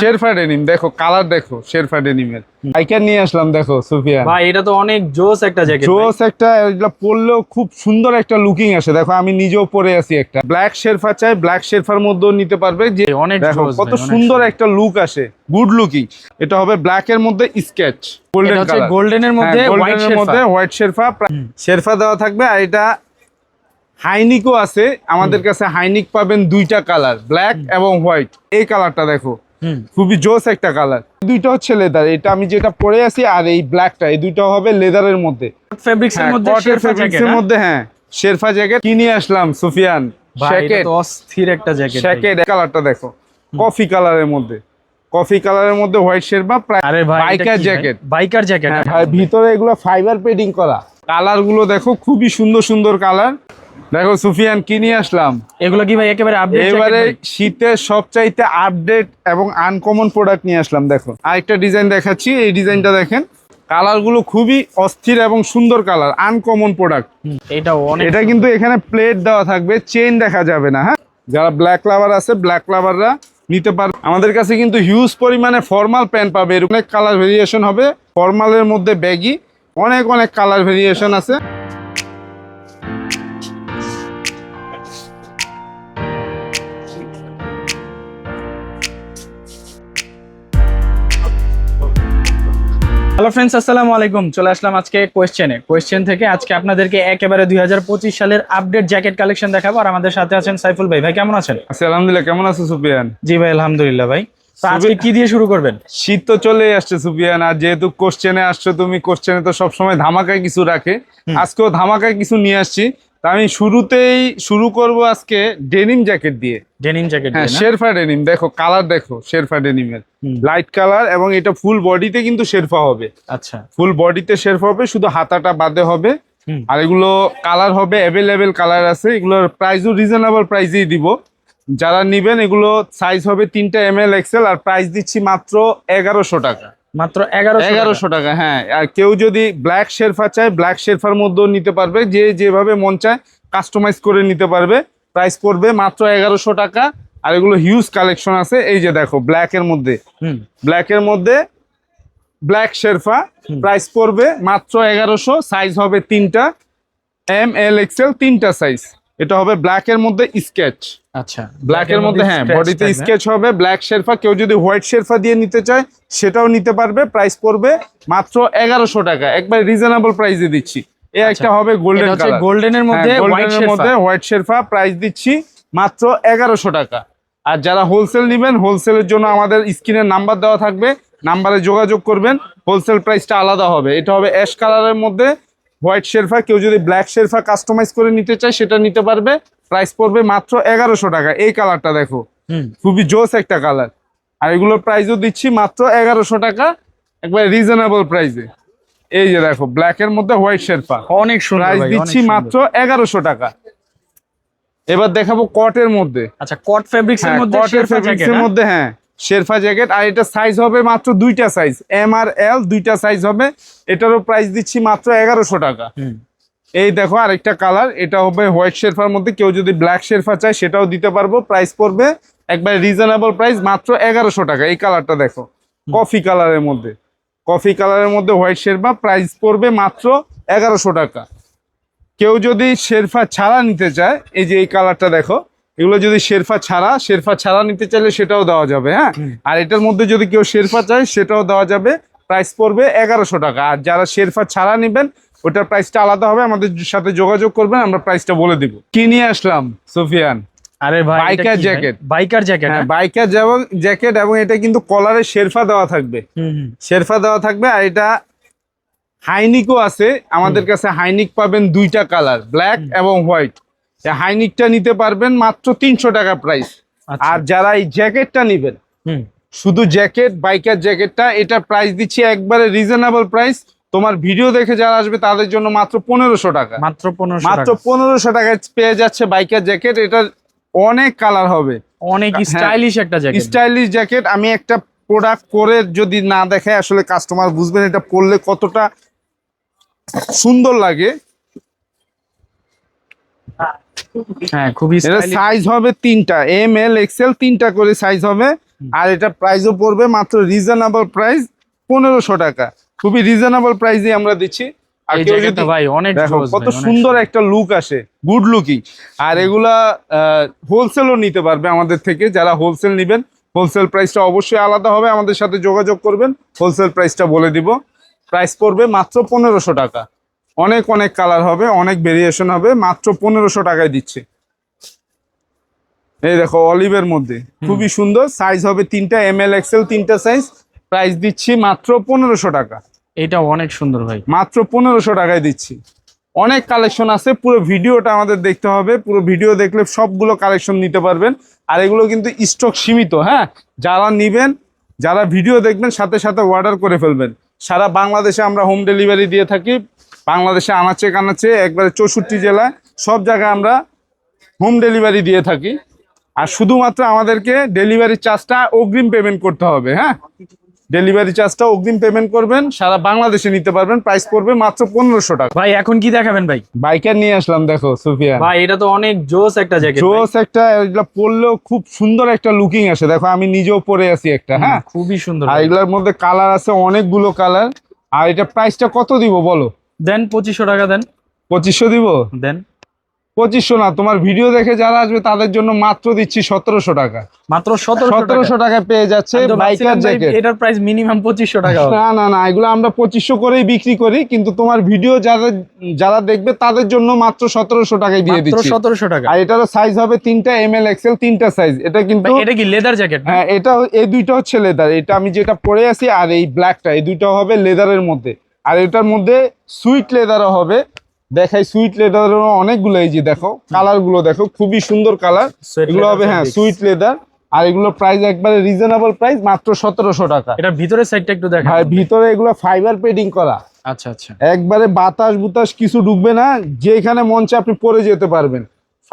শেরফা denim দেখো colour দেখো শেরফা ডেনিমের আইকার নিয়ে আসলাম দেখো সুফিয়ান। ভাই এটা তো অনেক জোস একটা জ্যাকেট জোস একটা এগুলা পরলেও খুব সুন্দর একটা লুকিং আসে। দেখো আমি নিজেও পরে আছি একটা। ব্ল্যাক শেরফা চাই ব্ল্যাক শেরফার মধ্যেও নিতে পারবে যে অনেক দেখো কত সুন্দর একটা লুক আসে গুড লুকিং এটা হবে ব্ল্যাক এর মধ্যে স্কেচ গোল্ডেন এটা গোল্ডেনের মধ্যে হোয়াইট গোল্ডেনের মধ্যে হোয়াইট শেরফা শেরফা দেওয়া থাকবে আর এটা হাইনিকও আছে। আমাদের কাছে হাইনিক পাবেন দুইটা কালার ব্ল্যাক এবং হোয়াইট এই কালারটা দেখো খুবই জোস একটা কালার। দুইটা হচ্ছে লেদার এটা আমি যেটা পরে আছি আর এই ব্ল্যাকটা এই দুইটা হবে লেদারের মধ্যে। ফেব্রিক্স এর হ্যাঁ, মধ্যে শেরফা জ্যাকেট মধ্যে হ্যাঁ শেরফা জ্যাকেট কিনে আসলাম সুফিয়ান। জ্যাকেট অস্থির একটা জ্যাকেট জ্যাকেট কালারটা দেখো। কফি কালারের মধ্যে। কফি কালারের মধ্যে হোয়াইট ভাই বাইকার জ্যাকেট বাইকার জ্যাকেট হ্যাঁ ভাই ভিতরে এগুলো ফাইবার পেডিং করা। কালারগুলো দেখো খুবই সুন্দর সুন্দর কালার দেখো সুফিয়ান কি নিয়ে আসলাম? এগুলো কি ভাই একেবারে আপডেট এবারে শীতের সবচাইতে আপডেট এবং আনকমন প্রোডাক্ট নিয়ে আসলাম দেখো। আরেকটা ডিজাইন দেখাচ্ছি এই ডিজাইনটা দেখেন। কালারগুলো খুবই অস্থির এবং সুন্দর কালার আনকমন প্রোডাক্ট এটা অনেক এটা কিন্তু এখানে প্লেট দেওয়া থাকবে চেইন দেখা যাবে না হ্যাঁ? যারা ব্ল্যাক লাভার আছে ব্ল্যাক লাভাররা নিতে পারবে আমাদের কাছে কিন্তু হিউজ পরিমাণে ফর্মাল প্যান্ট পাবে এরকম অনেক কালার ভেরিয়েশন হবে। ফর্মালের মধ্যে ব্যাগি অনেক অনেক কালার ভেরিয়েশন আছে। হ্যালো ফ্রেন্ডস আসসালামু আলাইকুম। চলে আসলাম আজকে কোয়েশ্চেনে কোয়েশ্চেন থেকে আজকে আপনাদেরকে একেবারে দুই হাজার পঁচিশ সালের আপডেট জ্যাকেট কালেকশন দেখাবো। আর আমাদের সাথে আছেন সাইফুল ভাই। ভাই কেমন আছেন? আলহামদুলিল্লাহ কেমন আছো সুপিয়ান জি ভাই আলহামদুলিল্লাহ ভাই। আজকে কি দিয়ে শুরু করবেন? শীত তো চলেই আসছে সুপিয়ান আর যেহেতু কোশ্চেনে আসছো তুমি কোশ্চেনে তো সবসময় ধামাকায় কিছু রাখে। আজকেও ধামাকায় কিছু নিয়ে আসছি। তা আমি শুরুতেই শুরু করব আজকে ডেনিম জ্যাকেট দিয়ে। ডেনিম জ্যাকেট হ্যাঁ শেরফা ডেনিম দেখো কালার দেখো শেরফা ডেনিমের। লাইট কালার এবং এটা ফুল বডিতে কিন্তু শেরফা হবে। আচ্ছা। ফুল বডিতে শেরফা হবে শুধু হাতাটা বাদে হবে। আর এগুলো কালার হবে অ্যাভেলেবেল কালার আছে। এগুলোর প্রাইসও রিজনেবল প্রাইসেই দিব। যারা নিবেন এগুলো সাইজ হবে তিনটা এম এল এক্সেল আর প্রাইস দিচ্ছি মাত্র এগারোশো টাকা। মাত্র এগারোশো টাকা। হ্যাঁ। আর কেউ যদি ব্ল্যাক শেরফা চায় ব্ল্যাক শেরফার মধ্যেও নিতে পারবে যে যেভাবে মন চায় কাস্টমাইজ করে নিতে পারবে। প্রাইস পড়বে মাত্র এগারোশো টাকা। আর এগুলো হিউজ কালেকশন আছে। এই যে দেখো ব্ল্যাক এর মধ্যে। হুম। ব্ল্যাক এর মধ্যে ব্ল্যাক শেরফা প্রাইস পড়বে মাত্র এগারোশো। সাইজ হবে তিনটা। এম এল এক্সেল তিনটা সাইজ এটা হবে ব্ল্যাক এর মধ্যে স্কেচ আচ্ছা ব্ল্যাক এর মধ্যে হ্যাঁ বডিতে স্কেচ হবে ব্ল্যাক শেরফা কেউ যদি হোয়াইট শেরফা দিয়ে নিতে চায় সেটাও নিতে পারবে প্রাইস পড়বে মাত্র এগারোশো টাকা। একবার রিজনেবল প্রাইসে দিচ্ছি। এ একটা হবে গোল্ডেন কালার গোল্ডেনের মধ্যে হোয়াইট গোল্ডেনের মধ্যে হোয়াইট শেরফা প্রাইস দিচ্ছি মাত্র এগারোশো টাকা। আর যারা হোলসেল নেবেন হোলসেলের জন্য আমাদের স্ক্রিনের নাম্বার দেওয়া থাকবে নাম্বারে যোগাযোগ করবেন হোলসেল প্রাইসটা আলাদা হবে। এটা হবে অ্যাশ কালারের মধ্যে হোয়াইট শেরফা কেউ যদি ব্ল্যাক শেরফা কাস্টমাইজ করে নিতে চায় সেটা নিতে পারবে। প্রাইস পড়বে মাত্র এগারোশো টাকা। এই কালারটা দেখো। খুবই জোস একটা কালার আর এগুলোর প্রাইসও দিচ্ছি মাত্র এগারোশো টাকা একবার রিজনেবল প্রাইসে এই যে দেখো ব্ল্যাক এর মধ্যে হোয়াইট শেরফা। অনেক সুন্দর প্রাইস দিচ্ছি মাত্র এগারোশো টাকা। এবার দেখাবো কটের মধ্যে। আচ্ছা কট ফেব্রিক্স এর হ্যাঁ মধ্যে কটের ফেব্রিক্স এর মধ্যে হ্যাঁ। শেরফা জ্যাকেট আর এটা সাইজ হবে মাত্র দুইটা সাইজ এম আর এল দুইটা সাইজ হবে। এটারও প্রাইস দিচ্ছি মাত্র এগারোশো টাকা। হুম। এই দেখো আরেকটা কালার এটা হবে হোয়াইট শেরফার মধ্যে কেউ যদি ব্ল্যাক শেরফা চায় সেটাও দিতে পারব প্রাইস পড়বে একবার রিজনেবল প্রাইস মাত্র এগারোশো টাকা। এই কালারটা দেখো কফি কালারের মধ্যে। কফি কালারের মধ্যে হোয়াইট শেরফা প্রাইস পড়বে মাত্র এগারোশো টাকা। কেউ যদি শেরফা ছাড়া নিতে চায় এই যে এই কালারটা দেখো এগুলো যদি শেরফা ছাড়া শেরফা ছাড়া নিতে চাইলে সেটাও দেওয়া যাবে হ্যাঁ? আর এটার মধ্যে যদি কেউ শেরফা চায় সেটাও দেওয়া যাবে। প্রাইস পড়বে এগারোশো টাকা। আর যারা শেরফা ছাড়া নেবেন ওটার প্রাইসটা আলাদা হবে। আমাদের সাথে যোগাযোগ করবেন আমরা প্রাইসটা বলে দিব। কি নিয়ে আসলাম সোফিয়ান? আরে Biker jacket। বাইকার জ্যাকেট হ্যাঁ বাইকার জ্যাকেট এবং এটা কিন্তু কলারে শেরফা দেওয়া থাকবে। শেরফা দেওয়া থাকবে। আর এটা হাইনিকও আছে। আমাদের কাছে হাইনিক পাবেন দুইটা কালার ব্ল্যাক এবং হোয়াইট হাইনিকটা নিতে পারবেন মাত্র তিনশো টাকা প্রাইস আচ্ছা। আর যারা এই জ্যাকেটটা নিবেন শুধু জ্যাকেট বাইকার জ্যাকেটটা এটা প্রাইস দিচ্ছি একবারে রিজনেবল প্রাইস তোমার ভিডিও দেখে যারা আসবে তাদের জন্য মাত্র পনেরোশো টাকা। মাত্র পনেরোশো মাত্র পনেরোশো টাকায় পেয়ে যাচ্ছে বাইকার জ্যাকেট এটা অনেক কালার হবে। অনেক হ্যাঁ। স্টাইলিশ একটা জ্যাকেট স্টাইলিশ জ্যাকেট আমি একটা প্রোডাক্ট করে যদি না দেখে আসলে কাস্টমার বুঝবেন এটা পরলে কতটা সুন্দর লাগে। হ্যাঁ খুবই এটা সাইজ হবে তিনটা এম এল এক্সেল তিনটা করে সাইজ হবে। আর এটা প্রাইসও পড়বে মাত্র রিজনেবল প্রাইস পনেরোশো টাকা। খুবই রিজনেবল প্রাইসে আমরা দিচ্ছি। আর ভাই অনেক কত সুন্দর একটা লুক আসে গুড লুকিং আর এগুলা হোলসেলও নিতে পারবে আমাদের থেকে যারা হোলসেল নিবেন। হোলসেল প্রাইসটা অবশ্যই আলাদা হবে আমাদের সাথে যোগাযোগ করবেন। হোলসেল প্রাইসটা বলে দিব। প্রাইস পড়বে মাত্র পনেরোশো টাকা। অনেক অনেক কালার হবে অনেক ভেরিয়েশন হবে মাত্র পনেরোশো টাকায় দিচ্ছে। এই দেখো অলিভের মধ্যে। খুবই সুন্দর সাইজ হবে তিনটা এম এল এক্সেল তিনটা সাইজ প্রাইস দিচ্ছি মাত্র পনেরোশো টাকা। এটা অনেক সুন্দর ভাই। মাত্র পনেরোশো টাকায় দিচ্ছি। অনেক কালেকশন আছে পুরো ভিডিওটা আমাদের দেখতে হবে পুরো ভিডিও দেখলে সবগুলো কালেকশন নিতে পারবেন। আর এগুলো কিন্তু স্টক সীমিত হ্যাঁ? যারা নিবেন যারা ভিডিও দেখবেন সাথে সাথে অর্ডার করে ফেলবেন। সারা বাংলাদেশে আমরা হোম ডেলিভারি দিয়ে থাকি বাংলাদেশে আনাচে কানাচে একবারে চৌষট্টি জেলায় সব জায়গায় আমরা হোম ডেলিভারি দিয়ে থাকি। আর শুধুমাত্র আমাদেরকে ডেলিভারি চার্জটা অগ্রিম পেমেন্ট করতে হবে হ্যাঁ? ডেলিভারি চার্জটা অগ্রিম পেমেন্ট করবেন সারা বাংলাদেশে নিতে পারবেন প্রাইস পড়বে মাত্র পনেরোশো টাকা। ভাই এখন কি দেখাবেন ভাই? বাইকার নিয়ে আসলাম দেখো সুফিয়া। ভাই এটা তো অনেক জোস একটা জ্যাকেট জোস একটা এগুলা পরলেও খুব সুন্দর একটা লুকিং আসে। দেখো আমি নিজেও পরে আছি একটা হ্যাঁ? খুবই সুন্দর আর এগুলোর মধ্যে কালার আছে অনেকগুলো কালার আর এটা প্রাইসটা কত দিব বলো? দেন পঁচিশশো টাকা দেন। পঁচিশশো দিব? দেন। পঁচিশশো না তোমার ভিডিও দেখে যারা আসবে তাদের জন্য মাত্র দিচ্ছি সতেরোশো টাকা। মাত্র সতেরোশো টাকায় পেয়ে যাচ্ছে বাইকার জ্যাকেট এটার প্রাইস মিনিমাম পঁচিশশো টাকা না না না এগুলো আমরা পঁচিশশো করেই বিক্রি করি কিন্তু তোমার ভিডিও যারা যারা দেখবে তাদের জন্য মাত্র সতেরোশো টাকায় দিয়ে দিচ্ছি। সতেরোশো টাকা। আর এটারও সাইজ হবে তিনটা এম এল এক্সেল তিনটা সাইজ এটা কিন্তু এটা কি লেদার জ্যাকেট হ্যাঁ এটা এই দুইটা হচ্ছে লেদার এটা আমি যেটা পরে আছি আর এই ব্ল্যাকটা এই দুইটা হবে লেদারের মধ্যে। আর এটার মধ্যে সুইট লেদারও হবে। দেখাই সুইট লেদারেরও অনেকগুলো এই যে দেখো কালারগুলো দেখো খুবই সুন্দর কালার। এগুলো হবে হ্যাঁ সুইট লেদার। আর এগুলো প্রাইস একবারে রিজনেবল প্রাইস মাত্র সতেরোশো টাকা। এটার ভিতরের সাইডটা একটু দেখা ভাই ভিতরে এগুলো ফাইবার পেডিং করা। আচ্ছা আচ্ছা। একবারে বাতাস বুতাস কিছু ঢুকবে না যেখানে মঞ্চে আপনি পরে যেতে পারবেন।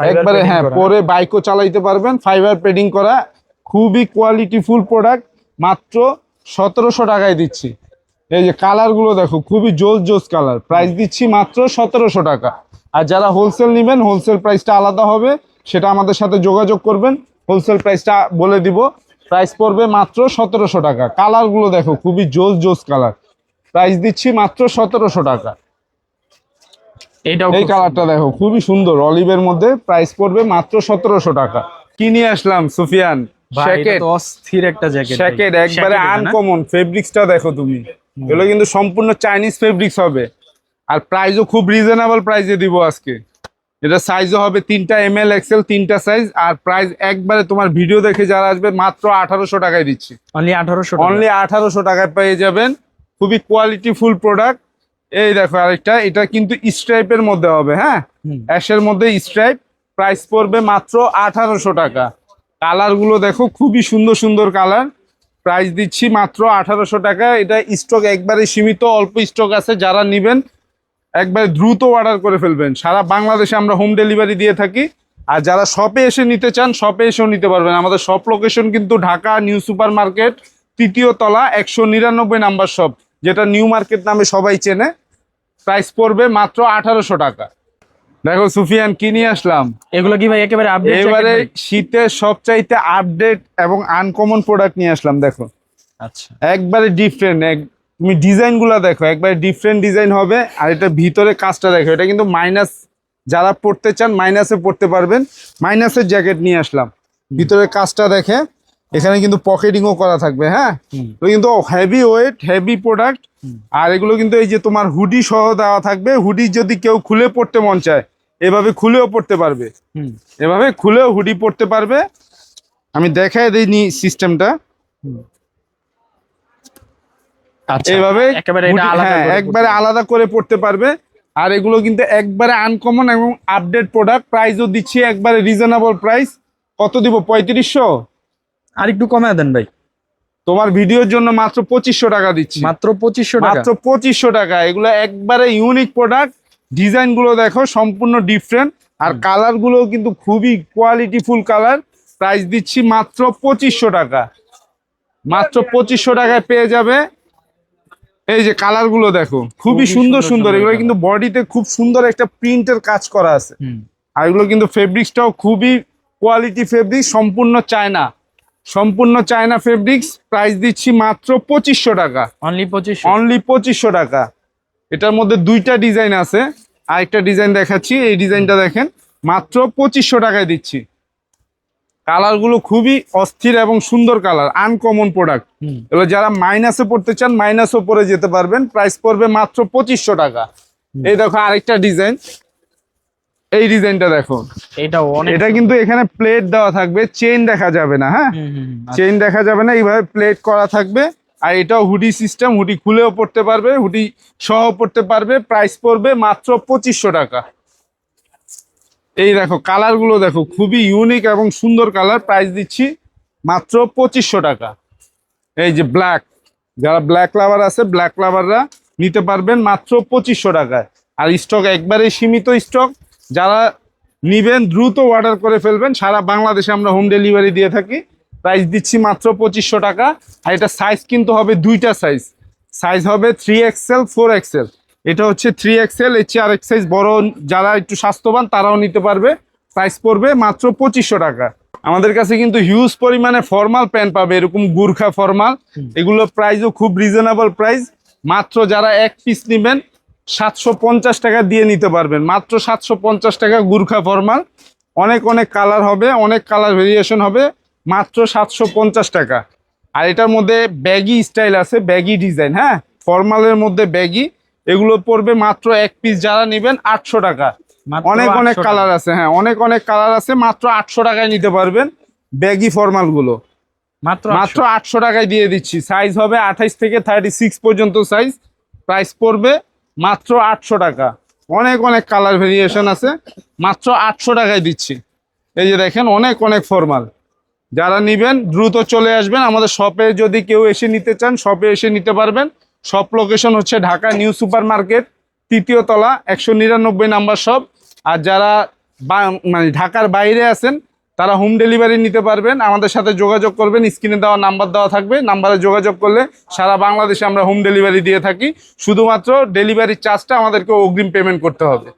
একবারে হ্যাঁ পরে বাইকও চালাইতে পারবেন ফাইবার পেডিং করা। খুবই কোয়ালিটি ফুল প্রোডাক্ট মাত্র সতেরোশো টাকায় দিচ্ছি। এই যে কালারগুলো দেখো খুবই জোস জোস কালার প্রাইস দিচ্ছি মাত্র সতেরোশো টাকা। আর যারা হোলসেল নেবেন হোলসেল প্রাইসটা আলাদা হবে সেটা আমাদের সাথে যোগাযোগ করবেন। হোলসেল প্রাইসটা বলে দিব। প্রাইস পড়বে মাত্র সতেরোশো টাকা। কালারগুলো দেখো খুবই জোস জোস কালার প্রাইস দিচ্ছি মাত্র সতেরোশো টাকা। এই কালারটা দেখো খুবই সুন্দর। অলিভের মধ্যে প্রাইস পড়বে মাত্র সতেরোশো টাকা। কি নিয়ে আসলাম সুফিয়ান? অস্থির একটা জ্যাকেট একবারে আনকমন ফেব্রিক্সটা দেখো তুমি। এগুলো কিন্তু সম্পূর্ণ চাইনিজ ফেব্রিক্স হবে। আর প্রাইসও খুব রিজনেবল প্রাইসে দিব আজকে। এটা সাইজও হবে তিনটা এম এল এক্সেল তিনটা সাইজ আর প্রাইস একবারে তোমার ভিডিও দেখে যারা আসবে মাত্র আঠারোশো টাকায় দিচ্ছি। অনলি আঠারোশো অনলি আঠারোশো টাকায় পেয়ে যাবেন। খুবই কোয়ালিটি ফুল প্রোডাক্ট এই দেখো আরেকটা এটা কিন্তু স্ট্রাইপের মধ্যে হবে হ্যাঁ? অ্যাশের মধ্যে স্ট্রাইপ প্রাইস পড়বে মাত্র আঠারোশো টাকা। কালারগুলো দেখো খুবই সুন্দর সুন্দর কালার প্রাইস দিচ্ছি মাত্র আঠারোশো টাকা। এটা স্টক একবারে সীমিত, অল্প স্টক আছে, যারা নিবেন, একবারে দ্রুত অর্ডার করে ফেলবেন। সারা বাংলাদেশে আমরা হোম ডেলিভারি দিয়ে থাকি। আর যারা শপে এসে নিতে চান শপে এসেও নিতে পারবেন। আমাদের শপ লোকেশন কিন্তু ঢাকা নিউ সুপার মার্কেট তৃতীয় তলা, একশো নিরানব্বই নাম্বার শপ যেটা নিউ মার্কেট নামে সবাই চেনে। প্রাইস পড়বে মাত্র আঠারোশো টাকা। দেখো সুফিয়ান কি নিয়ে আসলাম? এগুলো কি ভাই একেবারে আপডেট এবারে শীতের সবচাইতে আপডেট এবং আনকমন প্রোডাক্ট নিয়ে আসলাম দেখো। আচ্ছা। একবারে ডিফারেন্ট এক তুমি ডিজাইনগুলা দেখো একবারে ডিফারেন্ট ডিজাইন হবে আর এটা ভিতরে কাজটা দেখো এটা কিন্তু মাইনাস যারা পড়তে চান মাইনাসে পড়তে পারবেন। মাইনাসের জ্যাকেট নিয়ে আসলাম। ভিতরে কাজটা দেখে এখানে কিন্তু পকেটিংও করা থাকবে হ্যাঁ? তো কিন্তু হেভি ওয়েট হেভি প্রোডাক্ট আর এগুলো কিন্তু এই যে তোমার হুডি সহ দেওয়া থাকবে হুডি যদি কেউ খুলে পড়তে মন চায় এভাবে খুলেও পড়তে পারবে। এভাবে খুলেও হুডি পড়তে পারবে। আমি দেখাই দিইনি সিস্টেমটা আচ্ছা এইভাবে আলাদা হ্যাঁ, একবারে আলাদা করে পড়তে পারবে। আর এগুলো কিন্তু একবারে আনকমন এবং আপডেট প্রোডাক্ট প্রাইসও দিচ্ছি একবারে রিজনেবল প্রাইস কত দিব? পঁয়ত্রিশশো? আর একটু কমায় দেন ভাই। তোমার ভিডিওর জন্য মাত্র পঁচিশশো টাকা দিচ্ছি। মাত্র পঁচিশশো টাকা। মাত্র পঁচিশশো টাকা। এগুলো একবারে ইউনিক প্রোডাক্ট ডিজাইনগুলো দেখো সম্পূর্ণ ডিফারেন্ট আর কালারগুলো কিন্তু খুবই কোয়ালিটি ফুল কালার প্রাইস দিচ্ছি মাত্র পঁচিশশো টাকা। মাত্র পঁচিশশো টাকায় পেয়ে যাবে। এই যে কালারগুলো দেখো খুবই খুবই সুন্দর সুন্দর সুন্দর। সুন্দর এগুলো কিন্তু বডিতে খুব সুন্দর একটা প্রিন্টের কাজ করা আছে। আর এগুলো কিন্তু ফেব্রিক্সটাও খুবই কোয়ালিটি ফেব্রিক সম্পূর্ণ চায়না। সম্পূর্ণ চায়না ফেব্রিক্স প্রাইস দিচ্ছি মাত্র পঁচিশশো টাকা। অনলি পঁচিশ অনলি পঁচিশশো টাকা। এটার মধ্যে দুইটা ডিজাইন আছে। আরেকটা ডিজাইন দেখাচ্ছি। এই ডিজাইনটা দেখেন মাত্র পঁচিশশো টাকায় দিচ্ছি। কালারগুলো খুবই অস্থির এবং সুন্দর কালার আনকমন প্রোডাক্ট এবার যারা মাইনাসে পড়তে চান মাইনাসও পরে যেতে পারবেন। প্রাইস পড়বে মাত্র পঁচিশশো টাকা। এই দেখো আরেকটা ডিজাইন এই ডিজাইনটা দেখো। এটা অনেক এটা কিন্তু এখানে প্লেট দেওয়া থাকবে চেইন দেখা যাবে না হ্যাঁ। চেইন দেখা যাবে না এইভাবে প্লেট করা থাকবে। আর এটাও হুডি সিস্টেম হুডি খুলেও পড়তে পারবে হুডি সহ পড়তে পারবে প্রাইস পড়বে মাত্র পঁচিশশো টাকা। এই দেখো কালারগুলো দেখো খুবই ইউনিক এবং সুন্দর কালার প্রাইস দিচ্ছি মাত্র পঁচিশশো টাকা। এই যে ব্ল্যাক যারা ব্ল্যাক লাভার আছে ব্ল্যাক লাভাররা নিতে পারবেন মাত্র পঁচিশশো টাকায়। আর স্টক একবারেই সীমিত স্টক যারা নিবেন দ্রুত অর্ডার করে ফেলবেন সারা বাংলাদেশে আমরা হোম ডেলিভারি দিয়ে থাকি। প্রাইস দিচ্ছি মাত্র পঁচিশশো টাকা আর এটা সাইজ কিন্তু হবে দুইটা সাইজ সাইজ হবে থ্রি এক্সেল ফোর এক্সেল এটা হচ্ছে থ্রি এক্সেল এর চেয়ে আরেক সাইজ বড় যারা একটু স্বাস্থ্যবান তারাও নিতে পারবে। প্রাইস পড়বে মাত্র পঁচিশশো টাকা। আমাদের কাছে কিন্তু হিউজ পরিমাণে ফর্মাল প্যান্ট পাবে এরকম গুর্খা ফর্মাল এগুলো প্রাইসও খুব রিজনেবল প্রাইস মাত্র যারা এক পিস নেবেন সাতশো পঞ্চাশ টাকা দিয়ে নিতে পারবেন। মাত্র সাতশো পঞ্চাশ টাকা গুর্খা ফর্মাল। অনেক অনেক কালার হবে অনেক কালার ভেরিয়েশন হবে। মাত্র সাতশো পঞ্চাশ টাকা। আর এটার মধ্যে ব্যাগি স্টাইল আছে ব্যাগি ডিজাইন হ্যাঁ? ফর্মালের মধ্যে ব্যাগি। এগুলো পড়বে মাত্র এক পিস যারা নেবেন আটশো টাকা। অনেক অনেক কালার আছে হ্যাঁ অনেক অনেক কালার আছে। মাত্র আটশো টাকায় নিতে পারবেন ব্যাগি ফর্মালগুলো মাত্র মাত্র আটশো। টাকায় দিয়ে দিচ্ছি। সাইজ হবে আঠাইশ থেকে থার্টি সিক্স পর্যন্ত সাইজ প্রাইস পড়বে মাত্র আটশো টাকা। অনেক অনেক কালার ভেরিয়েশন আছে। মাত্র আটশো টাকায় দিচ্ছি। এই যে দেখেন অনেক অনেক ফর্মাল যারা নিবেন দ্রুত চলে আসবেন। আমাদের শপে যদি কেউ এসে নিতে চান শপে এসে নিতে পারবেন। শপ লোকেশন হচ্ছে ঢাকা নিউ সুপার মার্কেট তৃতীয় তলা একশো নিরানব্বই নাম্বার শপ আর যারা বা- মানে ঢাকার বাইরে আছেন তারা হোম ডেলিভারি নিতে পারবেন। আমাদের সাথে যোগাযোগ করবেন। স্ক্রিনে দেওয়া নাম্বার দেওয়া থাকবে। নাম্বারে যোগাযোগ করলে সারা বাংলাদেশে আমরা হোম ডেলিভারি দিয়ে থাকি। শুধুমাত্র ডেলিভারি চার্জটা আমাদেরকে অগ্রিম পেমেন্ট করতে হবে।